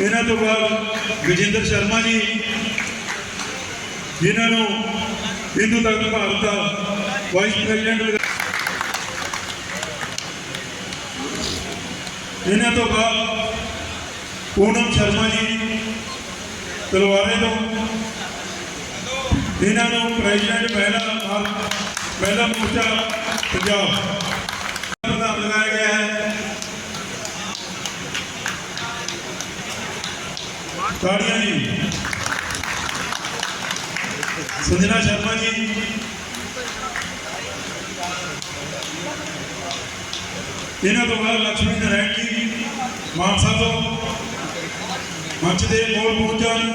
ਇਹਨਾਂ ਤੋਂ ਬਾਅਦ ਵਿਜੇਂਦਰ ਸ਼ਰਮਾ ਜੀ, ਜਿਨ੍ਹਾਂ ਨੂੰ ਹਿੰਦੂ ਤਖਤ ਭਾਰਤ ਦਾ ਵਾਈਸ ਪ੍ਰੈਜ਼ੀਡੈਂਟ ਇਹਨਾਂ ਤੋਂ ਬਾਅਦ ਪੂਨਮ ਸ਼ਰਮਾ ਜੀ, ਤਲਵਾਰੇ ਤੋਂ। ਇਹਨਾਂ ਨੂੰ ਪ੍ਰੈਜ਼ੀਡੈਂਟ ਮਹਿਲਾ ਭਾਰਤ ਮਹਿਲਾ ਮੋਰਚਾ ਪੰਜਾਬ। ਤਾੜੀਆਂ ਜੀ। ਸੰਜਨਾ ਸ਼ਰਮਾ ਜੀ। ਇਹਨਾਂ ਤੋਂ ਬਾਅਦ ਲక్ష్ਮੀ ਨਾਰਾਇਣ ਜੀ ਮਾਨਸਾ ਤੋਂ। ਮੰਚ ਦੇ ਕੋਲ ਪਹੁੰਚਣ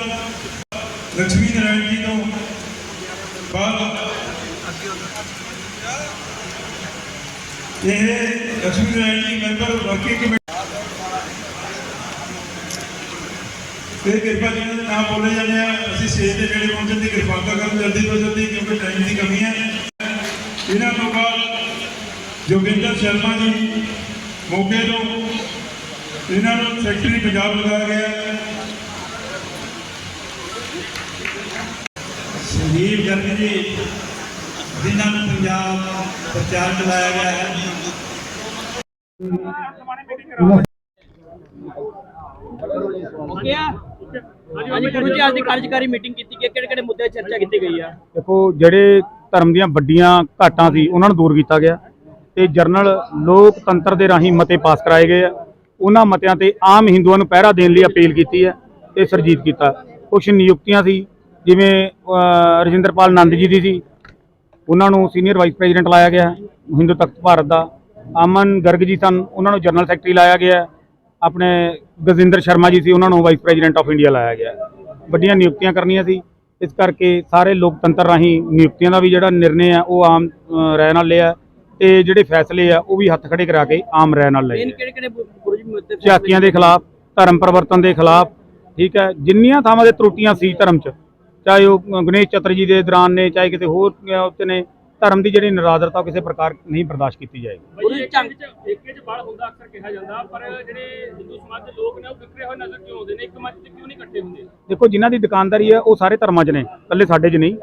ਲక్ష్ਮੀ ਨਾਰਾਇਣ ਜੀ ਤੋਂ ਬਾਅਦ ਇਹ ਲక్ష్ਮੀ ਨਾਰਾਇਣ ਜੀ ਮੈਂਬਰ ਵਰਕਿੰਗ ਤੇ ਕਿਰਪਾ ਜੀ ਦੇ ਨਾਮ ਬੋਲੇ ਜਾਂਦੇ ਆ। ਅਸੀਂ ਸਟੇਜ ਦੇ ਨੇੜੇ ਪਹੁੰਚਣ ਦੀ ਕਿਰਪਾਲਤਾ ਕਰਨ, ਜਲਦੀ ਤੋਂ ਜਲਦੀ, ਕਿਉਂਕਿ ਟਾਈਮ ਦੀ ਕਮੀ ਹੈ। ਇਹਨਾਂ ਤੋਂ ਬਾਅਦ ਜੋਗਿੰਦਰ ਸ਼ਰਮਾ ਜੀ ਮੋਗੇ ਤੋਂ ਇਹਨਾਂ ਨੂੰ ਸੈਕਟਰੀ ਪੰਜਾਬ ਲਗਾਇਆ ਗਿਆ। ਹੈ ਜਰਗ ਜੀ, ਜਿਨ੍ਹਾਂ ਨੂੰ ਪੰਜਾਬ ਪ੍ਰਚਾਰ ਚਲਾਇਆ ਗਿਆ ਹੈ। ਓਕੇ ਆ ਹਾਂਜੀ ਗੁਰੂ ਜੀ, ਅੱਜ ਦੀ ਕਾਰਜਕਾਰੀ ਮੀਟਿੰਗ ਕੀਤੀ ਗਈ ਕਿਹੜੇ ਕਿਹੜੇ ਮੁੱਦੇ ਚਰਚਾ ਕੀਤੀ ਗਈ ਆ? ਦੇਖੋ, ਜਿਹੜੇ ਧਰਮ ਦੀਆਂ ਵੱਡੀਆਂ ਘਾਟਾਂ ਸੀ, ਉਹਨਾਂ ਨੂੰ ਦੂਰ ਕੀਤਾ ਗਿਆ। ਤੇ ਜਰਨਲ ਲੋਕਤੰਤਰ ਦੇ ਰਾਹੀਂ ਮਤੇ ਪਾਸ ਕਰਾਏ ਗਏ ਆ। ਉਹਨਾਂ ਮਤਿਆਂ ਤੇ ਆਮ ਹਿੰਦੂਆਂ ਨੂੰ ਪਹਿਰਾ ਦੇਣ ਲਈ ਅਪੀਲ ਕੀਤੀ ਹੈ ਤੇ ਸਰਜੀਤ ਕੀਤਾ। ਕੁਝ ਨਿਯੁਕਤੀਆਂ ਸੀ, ਜਿਵੇਂ ਰਜਿੰਦਰਪਾਲ ਨੰਦ ਜੀ ਦੀ ਸੀ। ਉਹਨਾਂ ਨੂੰ ਸੀਨੀਅਰ ਵਾਈਸ ਪ੍ਰੈਜ਼ੀਡੈਂਟ ਲਾਇਆ ਗਿਆ, ਹਿੰਦੂ ਤਖਤ ਭਾਰਤ ਦਾ। ਅਮਨ ਗਰਗ ਜੀ ਸਨ, ਉਹਨਾਂ ਨੂੰ ਜਨਰਲ ਸੈਕਟਰੀ ਲਾਇਆ ਗਿਆ। ਆਪਣੇ ਗਜਿੰਦਰ ਸ਼ਰਮਾ ਜੀ ਸੀ ਉਹਨਾਂ ਨੂੰ ਵਾਈਸ ਪ੍ਰੈਜ਼ੀਡੈਂਟ ਆਫ ਇੰਡੀਆ ਲਾਇਆ ਗਿਆ। ਵੱਡੀਆਂ ਨਿਯੁਕਤੀਆਂ ਕਰਨੀਆਂ ਸੀ ਇਸ ਕਰਕੇ ਸਾਰੇ ਲੋਕਤੰਤਰ ਰਾਹੀਂ ਨਿਯੁਕਤੀਆਂ ਦਾ ਵੀ ਜਿਹੜਾ ਨਿਰਣੇ ਆ ਉਹ ਆਮ ਰਾਏ ਨਾਲ ਲਿਆ ਤੇ ਜਿਹੜੇ ਫੈਸਲੇ ਆ ਉਹ ਵੀ ਹੱਥ ਖੜੇ ਕਰਾ ਕੇ ਆਮ ਰਾਏ ਨਾਲ ਲਏ ਮੇਨ ਆ। ਕਿਹੜੇ ਕਿਹੜੇ ਗੁਰੂ ਜੀ ਮੁੱਦੇ ਤੇ ਝਾਕੀਆਂ ਦੇ ਖਿਲਾਫ ਧਰਮ ਪਰਿਵਰਤਨ ਦੇ ਖਿਲਾਫ ਠੀਕ ਹੈ ਜਿੰਨੀਆਂ ਥਾਵਾਂ ਦੇ ਤਰੁੱਟੀਆਂ ਸੀ ਧਰਮ 'ਚ ਚਾਹੇ ਉਹ ਗਣੇਸ਼ ਚਤਰ ਜੀ ਦੇ ਦੌਰਾਨ ਨੇ ਚਾਹੇ ਕਿਤੇ ਹੋਰ ਉੱਤੇ ਨੇ ਧਰਮ ਦੀ ਜਿਹੜੀ ਨਿਰਾਦਰਤਾ ਕਿਸੇ ਪ੍ਰਕਾਰ ਨਹੀਂ ਬਰਦਾਸ਼ਤ ਕੀਤੀ ਜਾਏਗੀ। ਜੀ ਝੰਗ ਏਕੇ ਚ ਬਲ ਹੁੰਦਾ ਅਕਸਰ ਕਿਹਾ ਜਾਂਦਾ ਪਰ ਜਿਹੜੇ ਹਿੰਦੂ ਸਮਾਜ ਦੇ ਲੋਕ ਨੇ ਉਹ ਵਿਖਰੇ ਹੋਏ ਨਜ਼ਰ ਕਿਉਂ ਆਉਂਦੇ ਨੇ? ਇੱਕ ਮੰਚ ਤੇ ਕਿਉਂ ਨਹੀਂ ਇਕੱਠੇ ਹੁੰਦੇ? ਦੇਖੋ ਜਿਨ੍ਹਾਂ ਦੀ ਦੁਕਾਨਦਾਰੀ ਹੈ ਉਹ ਸਾਰੇ ਧਰਮਾਂ 'ਚ ਨੇ ਇਕੱਲੇ ਸਾਡੇ 'ਚ ਨਹੀਂ।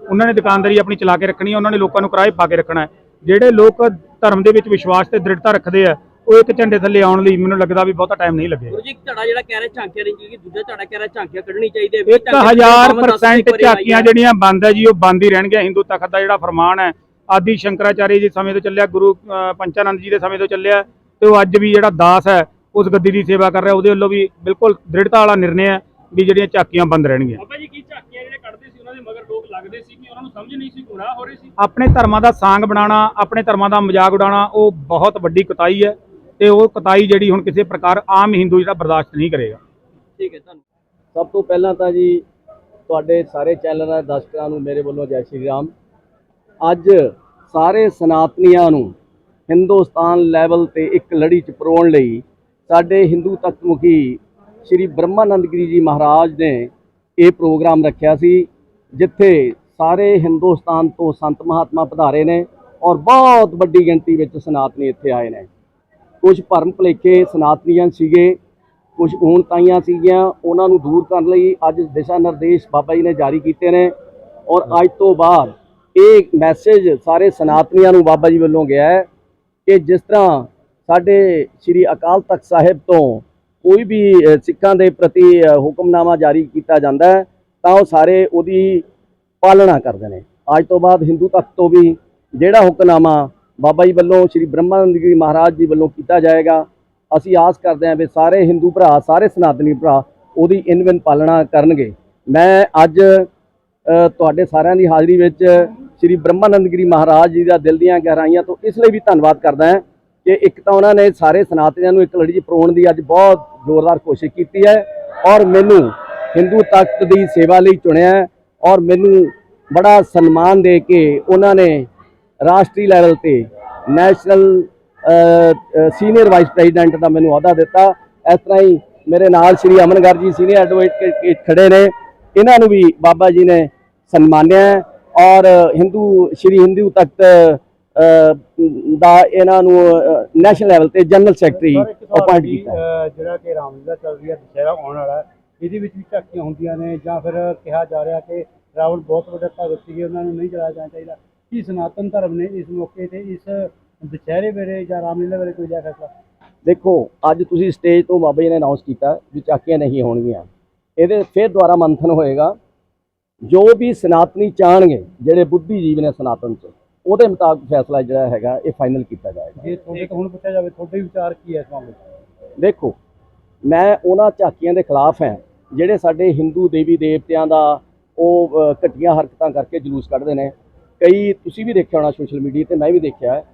ਉਹਨਾਂ ਨੇ ਦੁਕਾਨਦਾਰੀ ਆਪਣੀ ਚਲਾ ਕੇ ਰੱਖਣੀ ਹੈ ਉਹਨਾਂ ਨੇ ਲੋਕਾਂ ਨੂੰ ਕਿਰਾਏ ਪਾ ਕੇ ਰੱਖਣਾ ਹੈ। ਜਿਹੜੇ ਲੋਕ ਧਰਮ ਦੇ ਵਿੱਚ ਵਿਸ਼ਵਾਸ ਤੇ ਦ੍ਰਿੜਤਾ ਰੱਖਦੇ ਆ ਉਹ ਇੱਕ ਝੰਡੇ ਥੱਲੇ ਆਉਣ ਲਈ ਮੈਨੂੰ ਲੱਗਦਾ ਵੀ ਬਹੁਤਾ ਟਾਈਮ ਨਹੀਂ ਲੱਗੇਗਾ। ਗੁਰੂ ਜੀ ਧੜਾ ਜਿਹੜਾ ਕਹਿ ਰਿਹਾ ਝਾਂਕਿਆਂ ਦੀ ਕਿ ਦੂਜਾ ਧੜਾ ਕਹਿ ਰਿਹਾ ਝਾਂਕਿਆਂ ਕੱਢਣੀ ਚਾਹੀਦੀ ਹੈ। 1000% ਝਾਕੀਆਂ ਜਿਹੜੀਆਂ ਬੰਦ ਹੈ ਜੀ ਉਹ ਬੰਦ ਹੀ ਰਹਿਣਗੀਆਂ। ਹਿੰਦੂ ਤਖਤ ਦਾ ਜਿਹੜਾ ਫਰਮਾਨ ਹੈ ਆਦੀ ਸ਼ੰਕਰਾਚਾਰਿਆ ਜੀ ਸਮੇਂ ਤੋਂ ਚੱਲਿਆ ਗੁਰੂ ਅਹ, ਪੰਚਾਨੰਦ ਜੀ ਦੇ ਸਮੇਂ ਤੋਂ ਚੱਲਿਆ ਤੇ ਉਹ ਅੱਜ ਵੀ ਜਿਹੜਾ ਦਾਸ ਹੈ ਉਸ ਗੱਦੀ ਦੀ ਸੇਵਾ ਕਰ ਰਿਹਾ। ਉਹਦੇ ਵੱਲੋਂ ਵੀ ਬਿਲਕੁਲ ਦ੍ਰਿੜਤਾ ਵਾਲਾ ਨਿਰਣੈ ਹੈ ਵੀ ਜਿਹੜੀਆਂ ਝਾਕੀਆਂ ਬੰਦ ਰਹਿਣਗੀਆਂ। ਬਾਬਾ ਜੀ ਕੀ ਝਾਕੀਆਂ ਜਿਹੜੇ ਕੱਢਦੇ ਸੀ ਉਹਨਾਂ ਦੇ ਮਗਰ ਲੋਕ ਲੱਗਦੇ ਸੀ ਕਿ ਉਹਨਾਂ ਨੂੰ ਸਮਝ ਨਹੀਂ ਸੀ ਗੁੰਮਰਾਹ ਹੋ ਰਹੇ ਸੀ? ਆਪਣੇ ਧਰਮਾਂ ਦਾ ਸਾਂਗ ਬਣਾਉਣਾ ਆਪਣੇ ਧਰਮਾਂ ਦਾ ਮਜ਼ਾਕ ਉਡਾਉਣਾ ਉਹ ਬਹੁਤ ਵੱਡੀ ਕੁਤਾਈ ਹੈ। ਤੇ ਉਹ ਕਤਾਈ ਜਿਹੜੀ ਹੁਣ ਕਿਸੇ ਪ੍ਰਕਾਰ ਆਮ ਹਿੰਦੂ ਜਿਹੜਾ ਬਰਦਾਸ਼ਤ ਨਹੀਂ ਕਰੇਗਾ। ਠੀਕ ਹੈ ਤੁਹਾਨੂੰ ਸਭ ਤੋਂ ਪਹਿਲਾਂ ਤਾਂ ਜੀ, ਤੁਹਾਡੇ ਸਾਰੇ ਚੈਨਲਾਂ ਦੇ ਦਰਸ਼ਕਾਂ ਨੂੰ ਮੇਰੇ ਵੱਲੋਂ ਜੈ ਸ਼੍ਰੀ ਰਾਮ। ਅੱਜ ਸਾਰੇ ਸਨਾਤਨੀਆਂ ਨੂੰ ਹਿੰਦੁਸਤਾਨ ਲੈਵਲ ਤੇ ਇੱਕ ਲੜੀ ਚ ਪਰੋਣ ਲਈ ਸਾਡੇ ਹਿੰਦੂ ਤਖਤ ਮੁਖੀ ਸ਼੍ਰੀ ਬ੍ਰਹਮਾਨੰਦ ਗਿਰੀ ਜੀ ਮਹਾਰਾਜ ਨੇ ਇਹ ਪ੍ਰੋਗਰਾਮ ਰੱਖਿਆ ਸੀ, ਜਿੱਥੇ ਸਾਰੇ ਹਿੰਦੁਸਤਾਨ ਤੋਂ ਸੰਤ ਮਹਾਤਮਾ ਪਧਾਰੇ ਨੇ ਔਰ ਬਹੁਤ ਵੱਡੀ ਗਿਣਤੀ ਵਿੱਚ ਸਨਾਤਨੀ ਇੱਥੇ ਆਏ ਨੇ। ਕੁਝ ਭਰਮ ਭੁਲੇਖੇ ਸਨਾਤਨੀਆਂ ਸੀਗੇ ਕੁਝ ਊਣਤਾਈਆਂ ਸੀਗੀਆਂ ਉਹਨਾਂ ਨੂੰ ਦੂਰ ਕਰਨ ਲਈ ਅੱਜ ਦਿਸ਼ਾ ਨਿਰਦੇਸ਼ ਬਾਬਾ ਜੀ ਨੇ ਜਾਰੀ ਕੀਤੇ ਨੇ ਔਰ ਅੱਜ ਤੋਂ ਬਾਅਦ ਇਹ ਮੈਸੇਜ ਸਾਰੇ ਸਨਾਤਨੀਆਂ ਨੂੰ ਬਾਬਾ ਜੀ ਵੱਲੋਂ ਗਿਆ ਹੈ ਕਿ ਜਿਸ ਤਰ੍ਹਾਂ ਸਾਡੇ ਸ੍ਰੀ ਅਕਾਲ ਤਖਤ ਸਾਹਿਬ ਤੋਂ ਕੋਈ ਵੀ ਸਿੱਖਾਂ ਦੇ ਪ੍ਰਤੀ ਹੁਕਮਨਾਮਾ ਜਾਰੀ ਕੀਤਾ ਜਾਂਦਾ ਹੈ ਤਾਂ ਉਹ ਸਾਰੇ ਉਹਦੀ ਪਾਲਣਾ ਕਰਦੇ ਨੇ। ਅੱਜ ਤੋਂ ਬਾਅਦ ਹਿੰਦੂ ਤਖਤ ਤੋਂ ਵੀ ਜਿਹੜਾ ਹੁਕਮਨਾਮਾ ਬਾਬਾ ਜੀ ਵੱਲੋਂ ਸ੍ਰੀ ਬ੍ਰਹਮਾਨੰਦਗੀ ਮਹਾਰਾਜ ਜੀ ਵੱਲੋਂ ਕੀਤਾ ਜਾਏਗਾ। ਅਸੀਂ ਆਸ ਕਰਦੇ ਹਾਂ ਵੀ ਸਾਰੇ ਹਿੰਦੂ ਭਰਾ, ਸਾਰੇ ਸਨਾਤਨੀ ਭਰਾ ਉਹਦੀ ਇਨਵਨ ਪਾਲਣਾ ਕਰਨਗੇ। ਮੈਂ ਅੱਜ ਤੁਹਾਡੇ ਸਾਰਿਆਂ ਦੀ ਹਾਜ਼ਰੀ ਵਿੱਚ ਸ੍ਰੀ ਬ੍ਰਹਮਾਨੰਦ ਮਹਾਰਾਜ ਜੀ ਦਾ ਦਿਲ ਦੀਆਂ ਗਹਿਰਾਈਆਂ ਤੋਂ ਇਸ ਲਈ ਵੀ ਧੰਨਵਾਦ ਕਰਦਾ ਹਾਂ ਕਿ ਇੱਕ ਤਾਂ ਉਹਨਾਂ ਨੇ ਸਾਰੇ ਸਨਾਤਨੀਆਂ ਨੂੰ ਇੱਕ ਲੜੀ 'ਚ ਪਰੋਣ ਦੀ ਅੱਜ ਬਹੁਤ ਜ਼ੋਰਦਾਰ ਕੋਸ਼ਿਸ਼ ਕੀਤੀ ਹੈ ਔਰ ਮੈਨੂੰ ਹਿੰਦੂ ਤਖਤ ਦੀ ਸੇਵਾ ਲਈ ਚੁਣਿਆ ਔਰ ਮੈਨੂੰ ਬੜਾ ਸਨਮਾਨ ਦੇ ਕੇ ਉਹਨਾਂ ਨੇ ਰਾਸ਼ਟਰੀ ਲੈਵਲ ਤੇ ਨੈਸ਼ਨਲ ਸੀਨੀਅਰ ਵਾਈਸ ਪ੍ਰੈਜ਼ੀਡੈਂਟ ਦਾ ਮੈਨੂੰ ਅਹੁਦਾ ਦਿੱਤਾ। ਇਸ ਤਰ੍ਹਾਂ ਹੀ ਮੇਰੇ ਨਾਲ ਸ਼੍ਰੀ ਅਮਨਗਰ ਜੀ ਸੀਨੀਅਰ ਐਡਵੋਕੇਟ ਖੜੇ ਨੇ। ਇਹਨਾਂ ਨੂੰ ਵੀ ਬਾਬਾ ਜੀ ਨੇ ਸਨਮਾਨਿਆ ਔਰ ਹਿੰਦੂ ਸ਼੍ਰੀ ਹਿੰਦੂ ਤਖਤ ਦਾ ਇਹਨਾਂ ਨੂੰ ਨੈਸ਼ਨਲ ਲੈਵਲ ਤੇ ਜਨਰਲ ਸੈਕਟਰੀ ਅਪਾਇੰਟ ਕੀਤਾ। ਜਿਹੜਾ ਕਿ ਰਾਮਲੀਲਾ ਚੱਲ ਰਹੀ ਹੈ ਦੁਸਹਿਰਾ ਆਉਣ ਵਾਲਾ ਹੈ, ਇਹਦੇ ਵਿੱਚ ਵੀ ਝਾਕੀਆਂ ਹੁੰਦੀਆਂ ਨੇ ਜਾਂ ਫਿਰ ਕਿਹਾ ਜਾ ਰਿਹਾ ਕਿ ਰਾਵਣ ਬਹੁਤ ਵੱਡੇ ਭਗਤ ਸੀਗੇ ਉਹਨਾਂ ਨੂੰ ਨਹੀਂ ਜਲਾਇਆ ਜਾਣਾ ਚਾਹੀਦਾ। ਕੀ ਸਨਾਤਨ ਧਰਮ ਨੇ ਇਸ ਮੌਕੇ ਤੇ ਇਸ ਦੁਸਹਿਰੇ ਵੇਲੇ ਜਾਂ ਰਾਮਲੀਲਾ ਵੇਲੇ ਕੋਈ ਲਿਆ ਫੈਸਲਾ? ਦੇਖੋ ਅੱਜ ਤੁਸੀਂ ਸਟੇਜ ਤੋਂ ਬਾਬਾ ਜੀ ਨੇ ਅਨਾਉਂਸ ਕੀਤਾ ਵੀ ਚਾਕੀਆਂ ਨਹੀਂ ਹੋਣਗੀਆਂ। ਇਹਦੇ ਫਿਰ ਦੁਆਰਾ ਮੰਥਨ ਹੋਏਗਾ। ਜੋ ਵੀ ਸਨਾਤਨੀ ਚਾਹਣਗੇ ਜਿਹੜੇ ਬੁੱਧੀਜੀਵੀ ਨੇ ਸਨਾਤਨ ਚ ਉਹਦੇ ਮੁਤਾਬਕ ਫੈਸਲਾ ਜਿਹੜਾ ਹੈਗਾ ਇਹ ਫਾਈਨਲ ਕੀਤਾ ਜਾਏਗਾ। ਜੇ ਤੁਹਾਡੇ ਤੋਂ ਹੁਣ ਪੁੱਛਿਆ ਜਾਵੇ ਤੁਹਾਡੇ ਵਿਚਾਰ ਕੀ ਹੈ ਇਸ ਮਾਮਲੇ 'ਚ? ਦੇਖੋ ਮੈਂ ਉਹਨਾਂ ਝਾਕੀਆਂ ਦੇ ਖਿਲਾਫ ਹਾਂ ਜਿਹੜੇ ਸਾਡੇ ਹਿੰਦੂ ਦੇਵੀ ਦੇਵਤਿਆਂ ਦਾ ਉਹ ਘਟੀਆਂ ਹਰਕਤਾਂ ਕਰਕੇ ਜਲੂਸ ਕੱਢਦੇ ਨੇ। ਕਈ ਤੁਸੀਂ ਵੀ ਦੇਖਿਆ ਹੋਣਾ ਸੋਸ਼ਲ ਮੀਡੀਆ ਤੇ ਮੈਂ ਵੀ ਦੇਖਿਆ ਹੈ।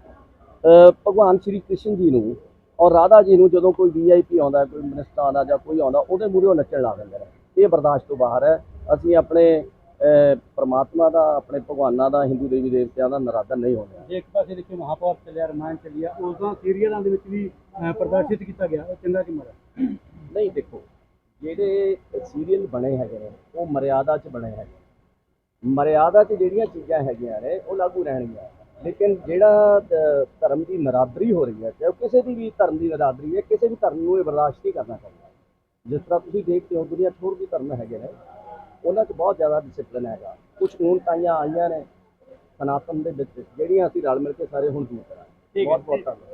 ਭਗਵਾਨ ਸ਼੍ਰੀ ਕ੍ਰਿਸ਼ਨ ਜੀ ਨੂੰ ਔਰ ਰਾਧਾ ਜੀ ਨੂੰ ਜਦੋਂ ਕੋਈ ਵੀਆਈਪੀ ਆਉਂਦਾ ਕੋਈ ਮਿਨਿਸਟਰ ਆਉਂਦਾ ਜਾਂ ਕੋਈ ਆਉਂਦਾ ਉਹਦੇ ਮੂਹਰੇ ਉਹ ਨੱਚਣ ਲਾ ਦਿੰਦੇ ਨੇ। ਇਹ ਬਰਦਾਸ਼ਤ ਤੋਂ ਬਾਹਰ ਹੈ। ਅਸੀਂ ਆਪਣੇ ਪ੍ਰਮਾਤਮਾ ਦਾ ਆਪਣੇ ਭਗਵਾਨਾਂ ਦਾ ਹਿੰਦੂ ਦੇਵੀ ਦੇਵਤਿਆਂ ਦਾ ਨਰਾਦਰ ਨਹੀਂ ਹੋਣਾ ਜੇ ਇੱਕ ਪਾਸੇ ਦੇਖੋ ਮਹਾਭਾਰਤ ਚੱਲਿਆ ਰਮਾਇਣ ਚੱਲਿਆ ਉਸ ਦਾ ਸੀਰੀਅਲਾਂ ਦੇ ਵਿੱਚ ਵੀ ਪ੍ਰਦਰਸ਼ਿਤ ਕੀਤਾ ਗਿਆ। ਉਹ ਚੰਗਾ ਕਿ ਮਾੜਾ ਨਹੀਂ ਦੇਖੋ ਜਿਹੜੇ ਸੀਰੀਅਲ ਬਣੇ ਹੈਗੇ ਨੇ ਉਹ ਮਰਿਆਦਾ 'ਚ ਬਣੇ ਹੈਗੇ ਮਰਿਆਦਾ 'ਚ ਜਿਹੜੀਆਂ ਚੀਜ਼ਾਂ ਹੈਗੀਆਂ ਨੇ ਉਹ ਲਾਗੂ ਰਹਿਣਗੀਆਂ। ਲੇਕਿਨ ਜਿਹੜਾ ਧਰਮ ਦੀ ਨਰਾਦਰੀ ਹੋ ਰਹੀ ਹੈ ਚਾਹੇ ਕਿਸੇ ਦੀ ਵੀ ਧਰਮ ਦੀ ਨਰਾਦਰੀ ਹੈ ਕਿਸੇ ਵੀ ਧਰਮ ਨੂੰ ਇਹ ਬਰਦਾਸ਼ਤ ਨਹੀਂ ਕਰਨਾ ਚਾਹੀਦਾ। ਜਿਸ ਤਰ੍ਹਾਂ ਤੁਸੀਂ ਦੇਖਦੇ ਹੋ ਦੁਨੀਆ 'ਚ ਹੋਰ ਵੀ ਧਰਮ ਹੈਗੇ ਨੇ ਉਹਨਾਂ 'ਚ ਬਹੁਤ ਜ਼ਿਆਦਾ ਡਿਸਪਲਿਨ ਹੈਗਾ। ਕੁਝ ਹੁਣ ਤਾਈਆਂ ਆਈਆਂ ਨੇ ਸਨਾਤਨ ਦੇ ਵਿੱਚ ਜਿਹੜੀਆਂ ਅਸੀਂ ਰਲ ਮਿਲ ਕੇ ਸਾਰੇ ਹੁਣ ਦੂਰ ਕਰਾਂਗੇ। ਬਹੁਤ ਬਹੁਤ ਧੰਨਵਾਦ।